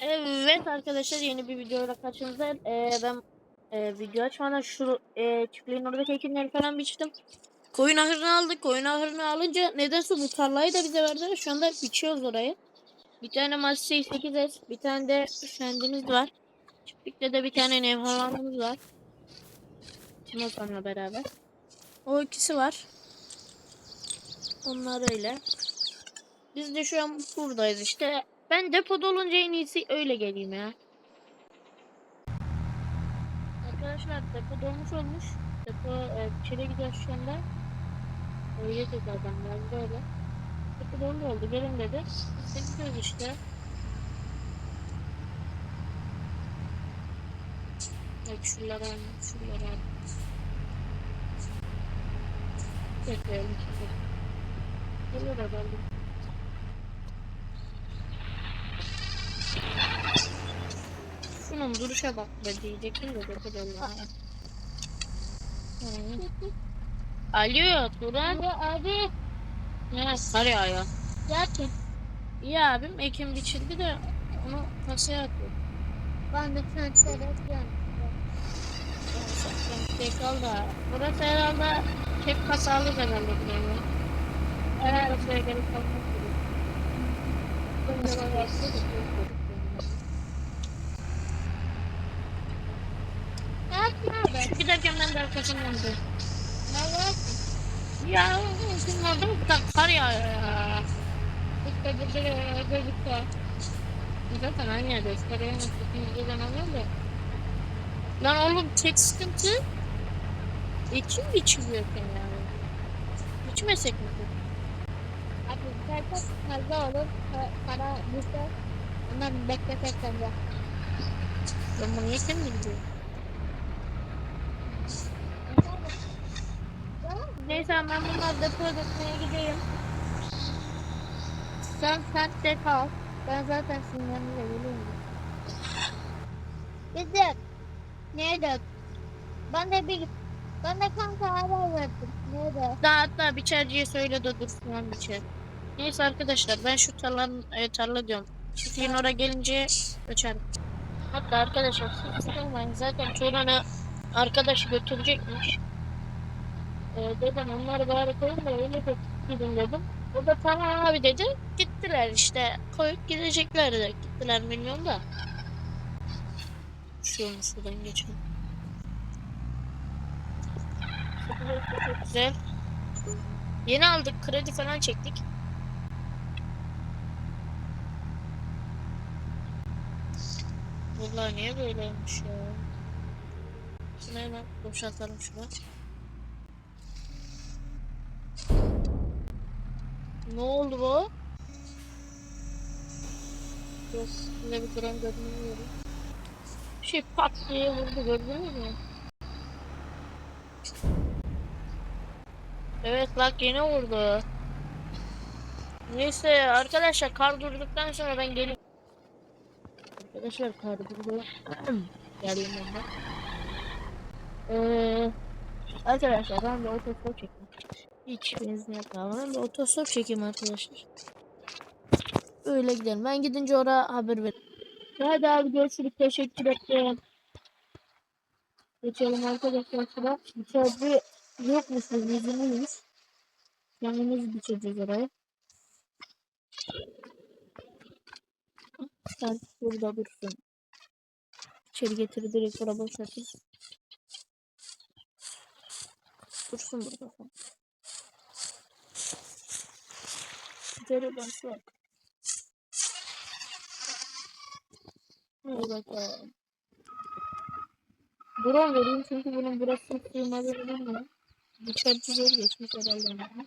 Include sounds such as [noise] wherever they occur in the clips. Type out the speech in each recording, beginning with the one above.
Evet arkadaşlar yeni bir videoyla karşınızdayım. Ee, ben e, video açmadan şu e, çiftliğin oradaki ekinleri falan biçtim. Koyun ahırını aldık. Koyun ahırını alınca nedense bu tarlayı da bize verdiler. Şu anda biçiyoruz orayı. Bir tane Massey 8S, bir tane de şendimiz var. Çiftlikte de bir tane nevhalandımız var. Timosan'la beraber. O ikisi var. Onlar öyle. Biz de şu an buradayız işte. Ben depoda olunca en iyisi öyle geleyim ya. Arkadaşlar depo dolmuş olmuş. Depo e, içeri gidiyoruz şu anda. Öyle dedi adam geldi öyle. Depo dolu oldu gelin dedi. Biz gidiyoruz işte. Bak şuralara şuralara. Bekleyelim şimdi. Geliyor herhalde. Şunun duruşa bak be diyecektim de depo dolu. Alo Turan. abi Ne kar yağıyor. zaten İyi abim ekim biçildi de onu kasaya atıyor. ben de sen seyrediyorum. Tekal da. Burası herhalde hep kasalı herhalde buraya. Evet. Kasaya gerek kalmaz gibi. Ne ben de arkasından dön. Ne var? Ya şimdi mı da kar ya. İşte burada gözüküyor. Zaten aynı yerde. Karaya nasıl yüzden alıyorum da. Lan oğlum tek sıkıntı ekim biçiliyorken yani. Biçmesek mi? Abi zaten fazla olur. pa- Para düşer. Ondan beklesek bence. Ben bunu yekim mi gidiyorum? Neyse ben bunlar depoya götürmeye gideyim. Sen sen de kal. Ben zaten yanına geliyorum. Gidin. Nerede? Ben de bir ben de kanka haber verdim. Nerede? Daha hatta biçerciye söyle de dursun lan biçer. Neyse arkadaşlar ben şu tarlanın e, tarla diyorum. Çiftliğin oraya gelince açarım. Hatta arkadaşlar siz zaten Turan'ı arkadaşı götürecekmiş. E, dedim onları bari koyun da öyle gidin dedim. O da tamam abi dedi. Gittiler işte koyup gidecekler de. Gittiler milyon da. Şu an şuradan geçelim. Güzel. Yeni aldık kredi falan çektik. Vallahi niye böyle olmuş ya? Şunu hemen boşaltalım şunu. Ne oldu bu? Yok, yine bir krem görünüyorum. Bir şey pat diye vurdu gördünüz mü? Evet bak yine vurdu. Neyse arkadaşlar kar durduktan sonra ben geleyim. Arkadaşlar kar durdu. [clears throat] Geleyim ben de. Ee, arkadaşlar ben de otostop çekeyim. Hiç benzin yapmam. Ben de otostop çekeyim arkadaşlar. Öyle gidelim. Ben gidince oraya haber ver. Hadi abi görüşürüz. Teşekkür ederim. Geçelim arkadaşlar sıra. İçeride yokmuş biz izinliyiz. Kendimiz biçeceğiz orayı. Sen burada dursun. İçeri getir direkt oraya boşaltırız. Dursun burada. İçeri başla. Hadi bakalım. Drone vereyim çünkü bunun burası sığmadı bilmiyorum. Dışarıcı zor geçmiş herhalde. ama.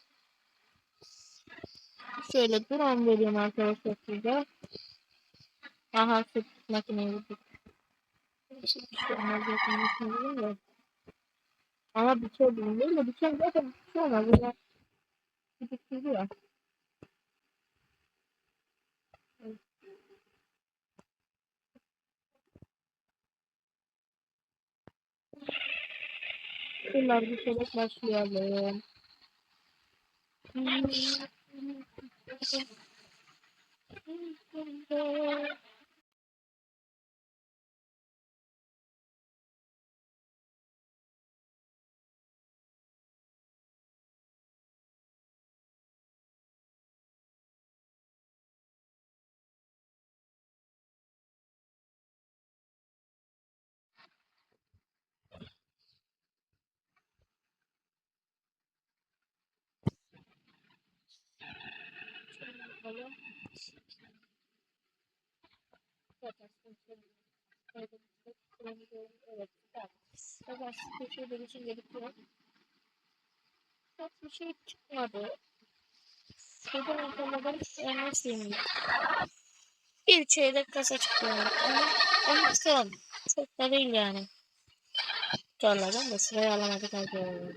Şöyle drone vereyim arkadaşlar size. Aha süt makineyi vurduk. İşte olmaz zaten düşünüyorum da. Ama bir şey değil mi? Bir şey zaten bir şey olmaz. Böyle gidip gidiyor. Şunlar bir şeyler başlayalım. Bakalım. Evet, güzel. Zaten spesifik bir için gerekiyor. Çok bir şey çıkmadı. Şuradan ortaladan en nasıl Bir çeyrek kasa çıktı. Ama, şu an çok da değil yani. Tarladan da sırayı alamadık hadi.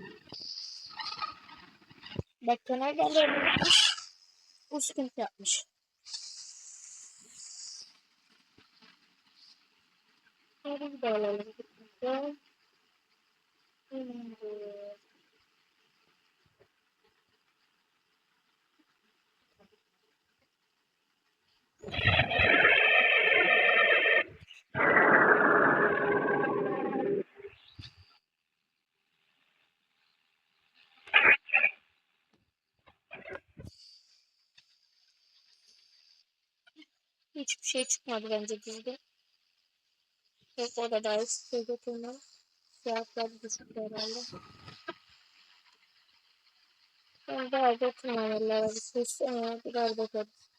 Bak kenar geldi. Bu sıkıntı yapmış. Şöyle bir alalım. Şimdi. Hiçbir şey çıkmadı bence dizide. Yok o da daha üstü götürme. Fiyatlar düşük herhalde. Ben daha götürmemeler. Bir şey istemiyor. Biraz bakarız.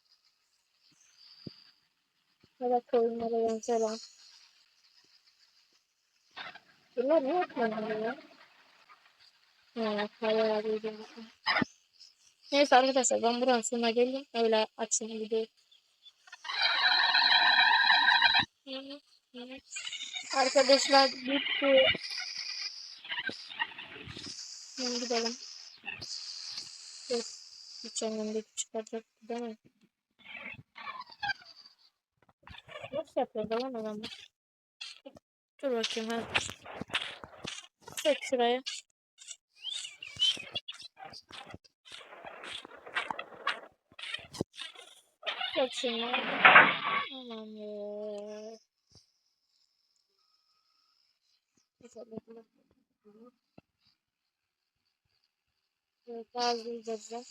Evet koyunlara ben selam. Bunlar ne yapmalı ya? Ha, para arayacağım. Neyse arkadaşlar ben buranın sonuna geldim. Öyle açayım videoyu. Arkadaşlar bitti. Şimdi gidelim. Yok. Geçen öndeki çıkacak değil mi? Nasıl yapıyor lan adamlar? Dur bakayım hadi. Çek şuraya. Çek şunu. Aman ya. Bekle. Evet, bazı izleyiciler.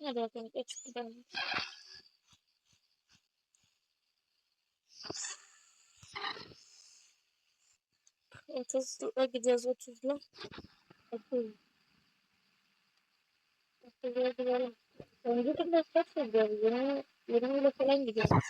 Hadi bakalım geç gidelim. Otuzla gideceğiz otuzla. Otuz. Otuzla gidelim. Önce de kaç gidiyoruz? Yirmi, yirmi ile falan gidiyoruz.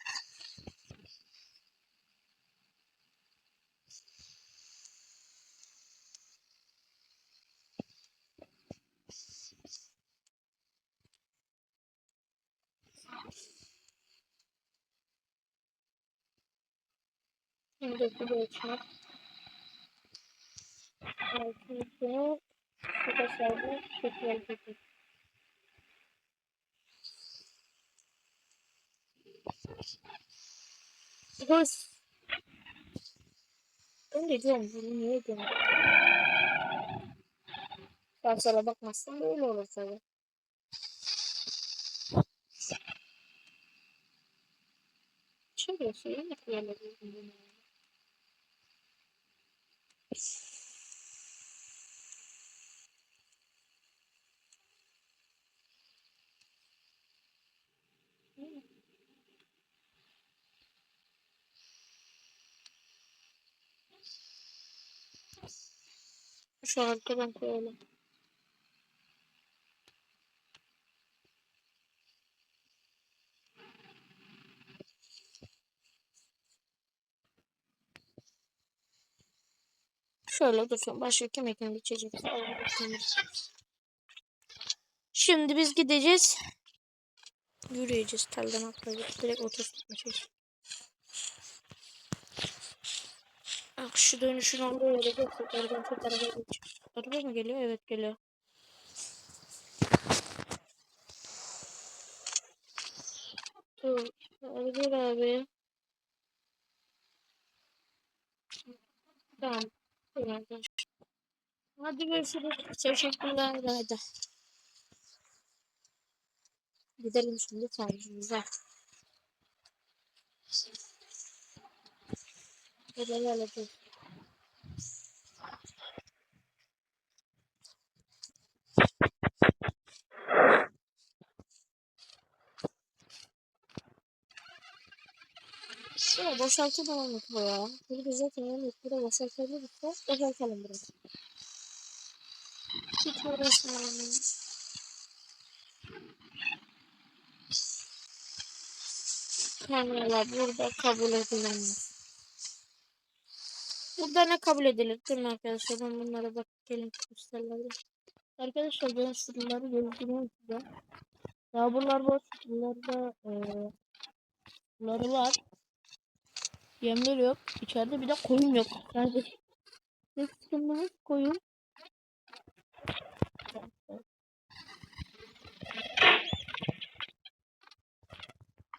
Şimdi bu da içmek. Altın içine bu. Tekrar tekrar. Hoş. Ben de diyorum bunu niye diyorum. Daha sonra bakmazsan böyle olur tabii. Şöyle şey yapıyorlar. Şu arkadan koyalım. Şöyle dursun. Başka kim ekin içecek? Şimdi biz gideceğiz. Yürüyeceğiz. Telden atlayıp direkt otobüs gitmeyeceğiz. Ah şu dönüşün olduğu yere. Oradan çok araba geçecek. Araba mı geliyor? Evet geliyor. Dur. Dur abi. Tamam. Hadi görüşürüz. Teşekkürler. Hadi. Gidelim şimdi kendimize. Böyle dur. Ya boşaltamam mı bu ya? Bunu biz zaten yani burada boşaltabiliriz. Boşaltalım biraz. Hiç uğraşmayalım. Kameralar burada kabul edilemez. Burada ne kabul edilir değil mi arkadaşlar? Ben bunlara bak gelin göstereyim. Arkadaşlar ben şunları göstereyim size. Daha buralar var. Buralarda eee bunları var. Yemler yok. İçeride bir de koyun yok. Nerede? Ne koyun?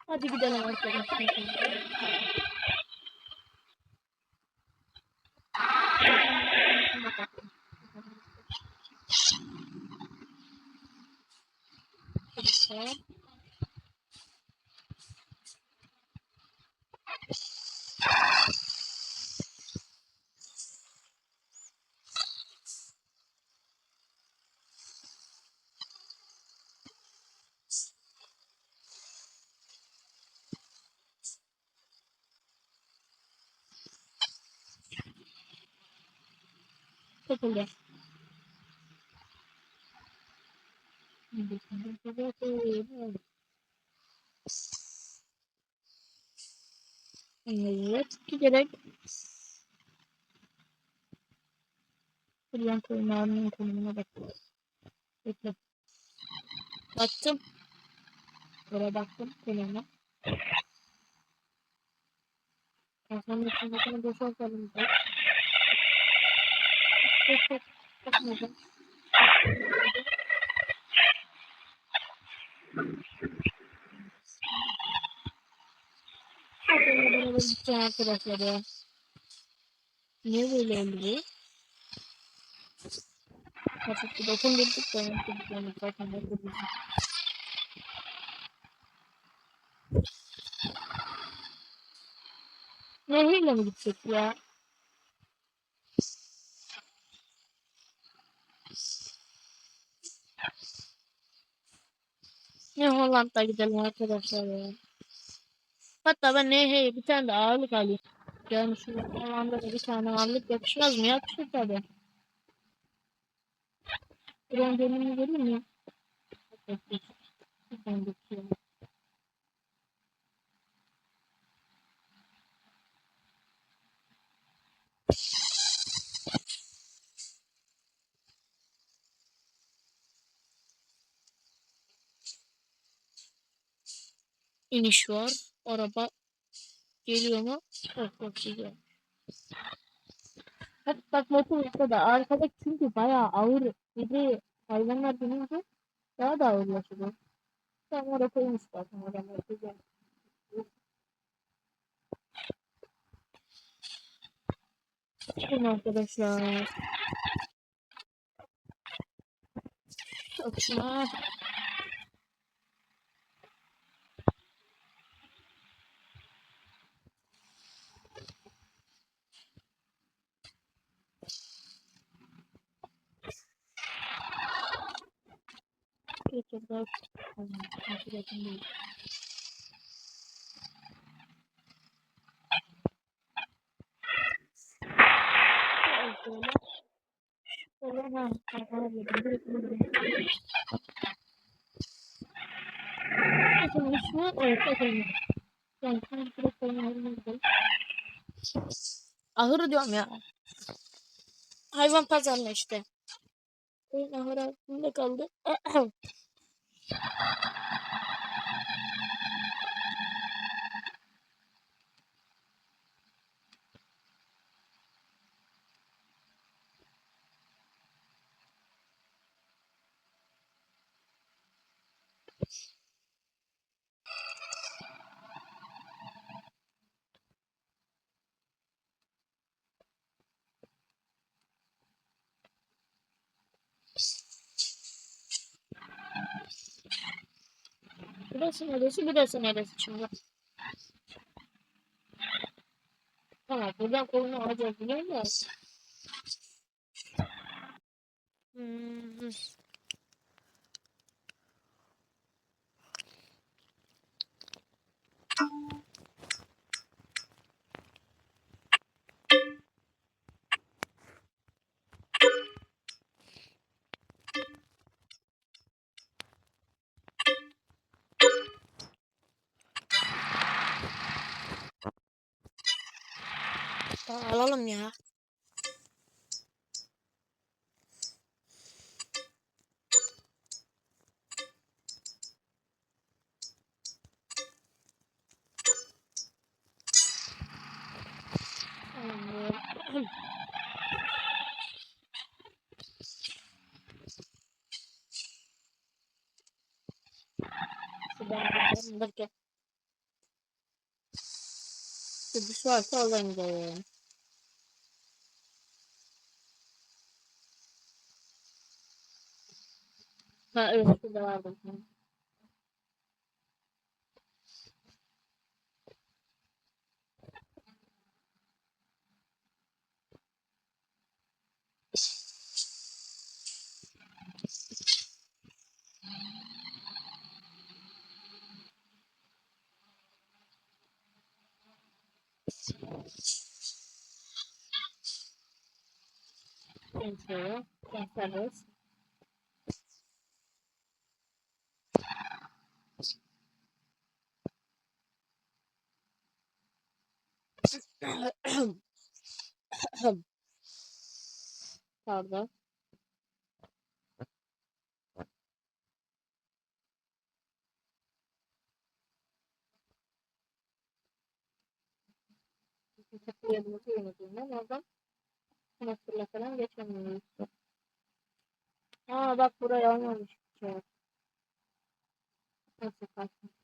Hadi gidelim arkadaşlar. Arkadaşlar. Takıldı. Evet, giderek Buradan koyunlarının konumuna bakıyoruz. Bekle. Baktım. Buraya baktım konumuna. Kafanın içindekini boşaltalım. Bak. Çok. Bakın bana böyle gideceğim arkadaşlar ya. Niye böyle oldu bu? Hafif bir dokundurduk da yani zaten dokundurduk. Nehirle mi gidecek ya? Ne Hollanda'da gidelim arkadaşlar ya. Hatta ben Nehir'e bir tane de ağırlık alayım. Yani şu Hollanda'da bir tane ağırlık yakışmaz mı? Yakışır. Buranın bölümünü göreyim mi? Ben bakıyorum. İniş var. Araba geliyor mu? Çok çok güzel. Bak bak motor da arkada çünkü bayağı ağır. Bir de hayvanlar binince daha da ağırlaşıyor. Tam oraya koymuş zaten adamlar güzel. Çıkın arkadaşlar. Çok şuna. Çok daha Hatırladım değil. Şöyle. Şöyle ha. Arkana girdim. Direkt buldum. Bakın ismi evet bakın. Yani şimdi direkt oynayalım. gidelim. Ahır diyorum ya. Hayvan pazarlığı işte. Ahır altında kaldı. [clears throat] Burası neresi? Burası neresi şimdi? Tamam buradan kolunu alacağız biliyor musun? Hmm. Aa, alalım ya. Tamamdır. Şuradan gidelim, dur gel. Bir şey varsa oradan gidelim. Ha evet şurada vardı. Hı. Neyse, konserves. [coughs] Pardon. Yerimizi yönetiminden oradan sınıflarla falan geçemiyoruz. Aa bak buraya olmamış şey. Nasıl kaçmış?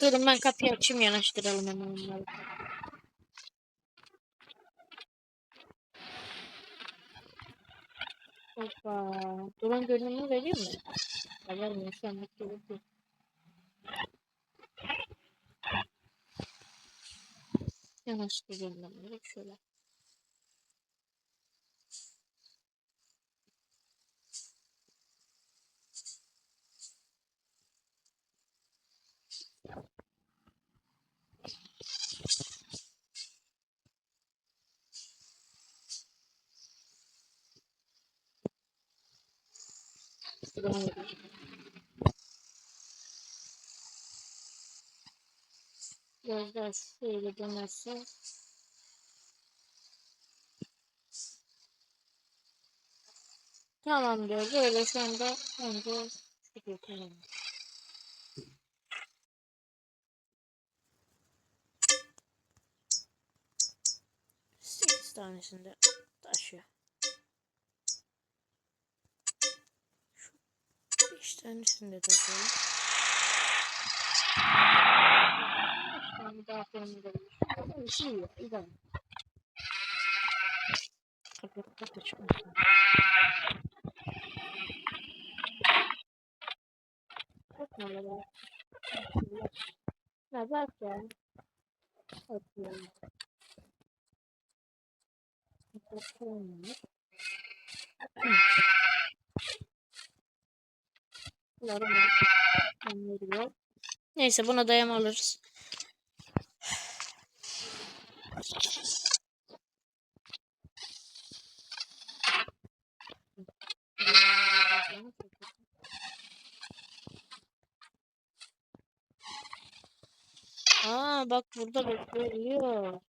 Durun ben kapıyı açayım yanaştıralım hemen onları. Hoppa. Drone görünümünü veriyor mu? Ya vermiyor şu gerek yok. Yanaştırıyorum ben direkt şöyle. Veriyor. Biraz daha şöyle dönerse. Tamam diyor. Böyle şu anda bence çıkıyor. Tamam. Sekiz tanesinde taşıyor. Şu beş tanesinde taşıyor. Beş tane daha sonunda. Bir şey yok. Tamam. Kapakta kaçmasın. Bakma öyle. Ya bak ben veriyor. Neyse buna dayam alırız. Aa bak burada bekliyor.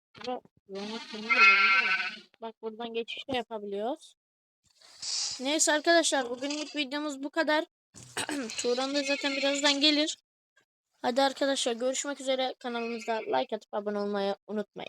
Bak buradan geçiş de yapabiliyoruz. Neyse arkadaşlar bugünlük videomuz bu kadar. [clears throat] Turan da zaten birazdan gelir. Hadi arkadaşlar görüşmek üzere. Kanalımızda like atıp abone olmayı unutmayın.